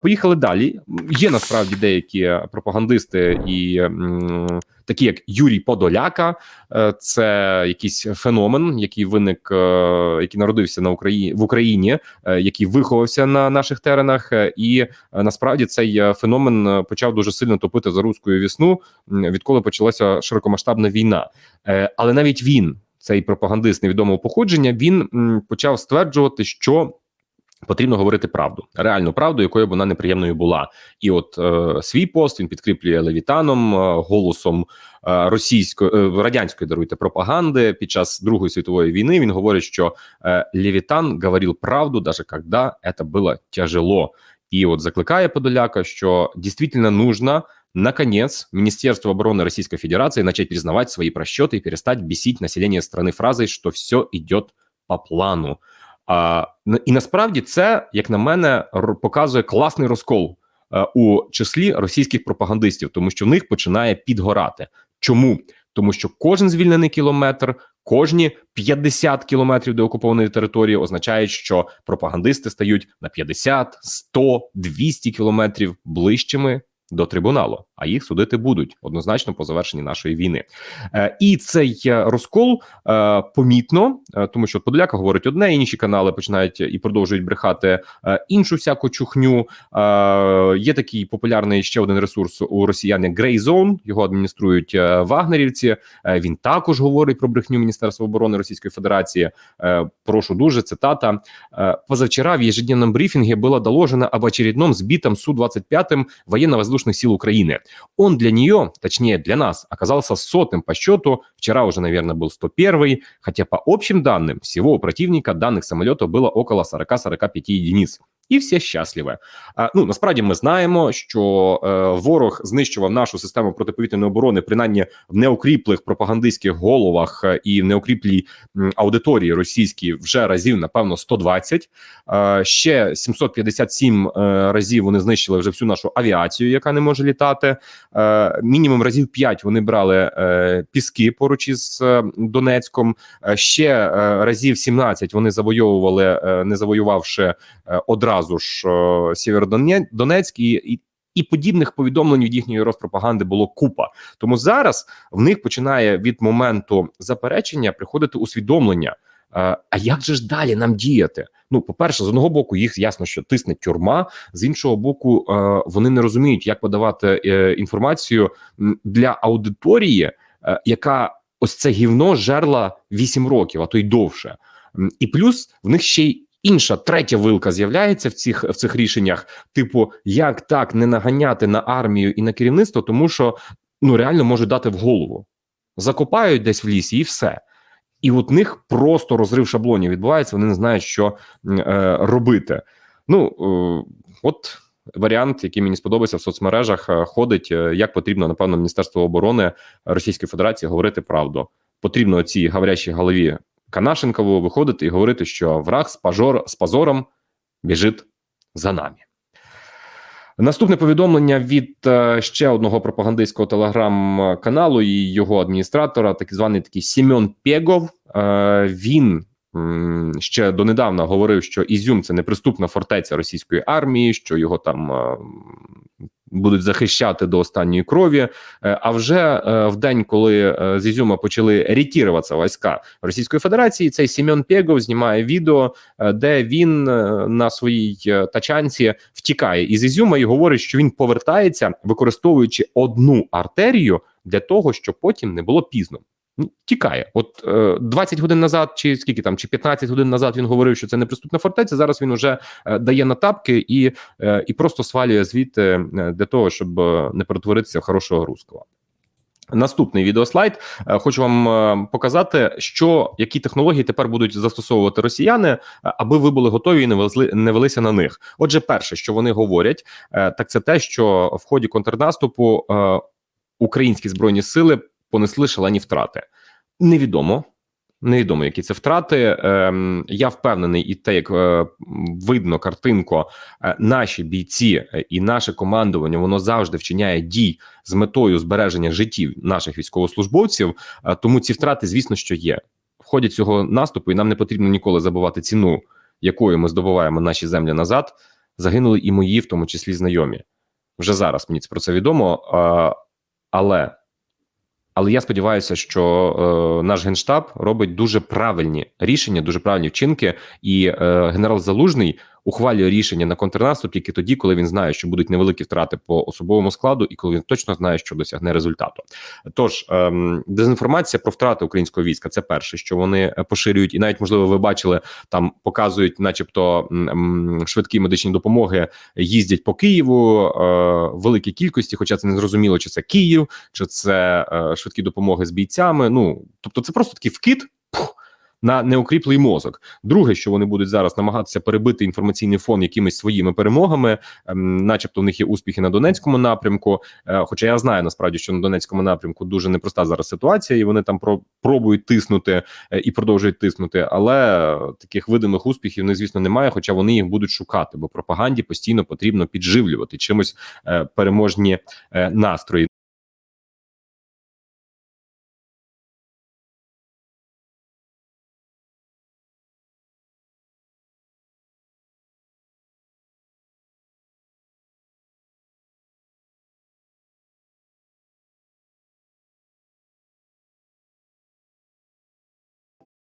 Поїхали далі. Є насправді деякі пропагандисти і такі, як Юрій Подоляка, е, це якийсь феномен, який виник, е, який народився на Україні в Україні, е, який виховався на наших теренах, е, і е, насправді цей е, феномен е, почав дуже сильно топити за руською вісну, відколи почалася широкомасштабна війна. Е, Але навіть він, цей пропагандист невідомого походження, він почав стверджувати, що. Потрібно говорити правду, реальну правду, якою б вона неприємною була, і от е, свій пост він підкріплює левітаном, е, голосом е, російської е, радянської даруйте пропаганди під час Другої світової війни. Він говорить, що е, Левітан говорив правду, навіть коли це було тяжело. І от закликає Подоляка, що дійсно нужно наконец Министерство обороны Российской Федерации начать признавать свои просчеты и перестать бесить население страны фразой, що все идет по плану. А, і насправді це, як на мене, показує класний розкол е, у числі російських пропагандистів, тому що в них починає підгорати. Чому? Тому що кожен звільнений кілометр, кожні 50 кілометрів до окупованої території означають, що пропагандисти стають на 50, 100, 200 кілометрів ближчими до трибуналу, а їх судити будуть однозначно по завершенні нашої війни. Е, і цей е, розкол е, помітно, е, тому що Подоляка говорить одне, інші канали починають і продовжують брехати е, іншу всяку чухню. Е, є такий популярний ще один ресурс у росіян як Grey Zone, Його адмініструють е, вагнерівці. Е, він також говорить про брехню Міністерства оборони Російської Федерації. Е, прошу дуже цитата. Э, Позавчера в ежедневном брифинге было доложено об очередном сбитом Су-25 военно-воздушных сил Украины. Он для нее, точнее для нас, оказался сотым по счету. Вчера уже, наверное, был 101 хотя по общим данным всего у противника данных самолетов было около 40-45 единиц. І всі щасливі. А, ну насправді ми знаємо, що е, ворог знищував нашу систему протиповітряної оборони, принаймні в неокріплих пропагандистських головах е, і в неокріплій аудиторії російській вже разів, напевно, 120. Е, ще 757 е, разів вони знищили вже всю нашу авіацію, яка не може літати. Мінімум разів 5 вони брали піски поруч із Донецьком. Ще разів 17 вони завойовували, не завоювавши одразу ж е, Сєвєродонецьк і, і. І подібних повідомлень від їхньої розпропаганди було купа. Тому зараз в них починає від моменту заперечення приходити усвідомлення. Е, А як же ж далі нам діяти? Ну, по-перше, з одного боку, їх ясно, що тисне тюрма. З іншого боку, е, вони не розуміють, як подавати інформацію для аудиторії, яка ось це гівно жерла 8 років, а то й довше. І плюс в них ще й інша третя вилка з'являється в цих в цих рішеннях. Типу, як так не наганяти на армію і на керівництво, тому що ну реально можуть дати в голову, закопають десь в лісі, і все. І от них просто розрив шаблонів відбувається. Вони не знають, що е, робити. Ну е, от варіант, який мені сподобався в соцмережах, е, ходить е, як потрібно, напевно, Міністерство оборони Російської Федерації говорити правду. Потрібно цій говорящій голові Канашенкову виходити і говорити, що враг з пажор з позором біжить за нами. Наступне повідомлення від е, ще одного пропагандистського телеграм-каналу і його адміністратора, так званий такий Сімон Пєгов. Е, він ще донедавна говорив, що Ізюм це неприступна фортеця російської армії, що його там е, будуть захищати до останньої крові. Е, А вже е, в день, коли е, з Ізюма почали ретіруватися війська Російської Федерації, цей Сімон Пєгов знімає відео, де він на своїй тачанці втікає із Ізюма і говорить, що він повертається, використовуючи одну артерію для того, щоб потім не було пізно. Ну, тікає. От е, 20 годин назад, чи скільки там, чи 15 годин назад він говорив, що це неприступна фортеця. Зараз він уже е, дає на тапки і, е, і просто свалює звідти е, для того, щоб е, не перетворитися в хорошого русского. Наступний відеослайд. Е, Хочу вам е, показати, що які технології тепер будуть застосовувати росіяни, е, аби ви були готові і не везли не велися на них. Отже, перше, що вони говорять, е, так це те, що в ході контрнаступу е, українські збройні сили понесли шалені втрати. Невідомо. Невідомо, які це втрати. Ем, я впевнений, і те, як е, видно картинко, е, наші бійці е, і наше командування воно завжди вчиняє дій з метою збереження життів наших військовослужбовців. Тому ці втрати, звісно, що є в ході цього наступу, і нам не потрібно ніколи забувати ціну, якою ми здобуваємо наші землі назад. загинули і мої, в тому числі знайомі. Вже зараз мені про це відомо. Але, але я сподіваюся, що е, наш генштаб робить дуже правильні рішення, дуже правильні вчинки, і е, генерал Залужний ухвалює рішення на контрнаступ тільки тоді, коли він знає, що будуть невеликі втрати по особовому складу, і коли він точно знає, що досягне результату. Тож ем, дезінформація про втрати українського війська це перше, що вони е, поширюють, і навіть можливо, ви бачили там, показують, начебто, м, м, швидкі медичні допомоги їздять по Києву е, великій кількості, хоча це не зрозуміло, чи це Київ, чи це е, швидкі допомоги з бійцями. Ну тобто, це просто такий вкид. На неукріплий мозок. Друге, що вони будуть зараз намагатися перебити інформаційний фон якимись своїми перемогами, ем, начебто, в них є успіхи на Донецькому напрямку. Е, хоча я знаю насправді, що на Донецькому напрямку дуже непроста зараз ситуація, і вони там про пробують тиснути е, і продовжують тиснути. Але е, таких видимих успіхів, не звісно, немає. Хоча вони їх будуть шукати, бо пропаганді постійно потрібно підживлювати чимось переможні настрої.